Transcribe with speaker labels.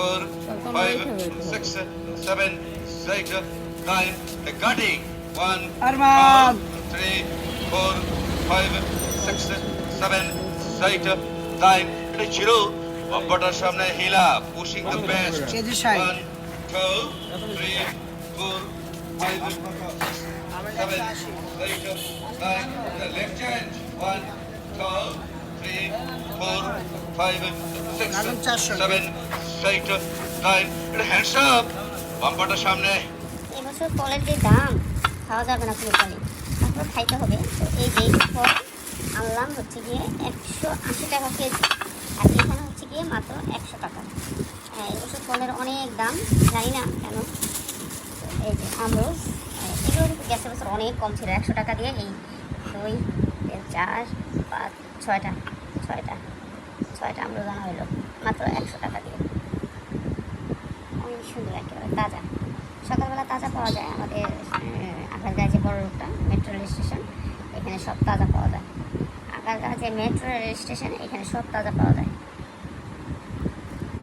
Speaker 1: four, five, six, seven, eight, nine. The cutting. One,
Speaker 2: Arman.
Speaker 1: two, three, four, five, six, seven, eight, nine. ছিল বাম্পাটার সামনে হিলা pushing the best
Speaker 2: KG ষাট।
Speaker 1: One two three four five seven, eight, nine. The left hand. One, two, three, four, five, six, seven, eight, nine. এটা
Speaker 3: যে দাম খাওয়া যাবে না পুরো ফলে তারপর খাইতে হবে। তো এই যে ফল আনলাম হচ্ছে গিয়ে একশো আশি টাকা কেজি। আর এখানে হচ্ছে গিয়ে মাত্র একশো টাকা। হ্যাঁ, এবছর ফলের অনেক দাম। জানি না কেন। এই যে আমরোজ হ্যাঁ, এগুলো কিন্তু বছর অনেক কম ছিল। একশো টাকা দিয়ে এই দুই চার পাঁচ ছয়টা ছয়টা ছয়টা আমরোজ আনা হলো মাত্র একশো টাকা দিয়ে অনেক সুন্দর একেবারে তাজা। সকালবেলা তাজা পাওয়া যায় আমাদের আকাশগাঁ যে বড় রোডটা মেট্রো রেল স্টেশন এখানে সব তাজা পাওয়া যায়। আকাশগাঁ যে মেট্রো রেল স্টেশন এখানে সব তাজা পাওয়া যায়।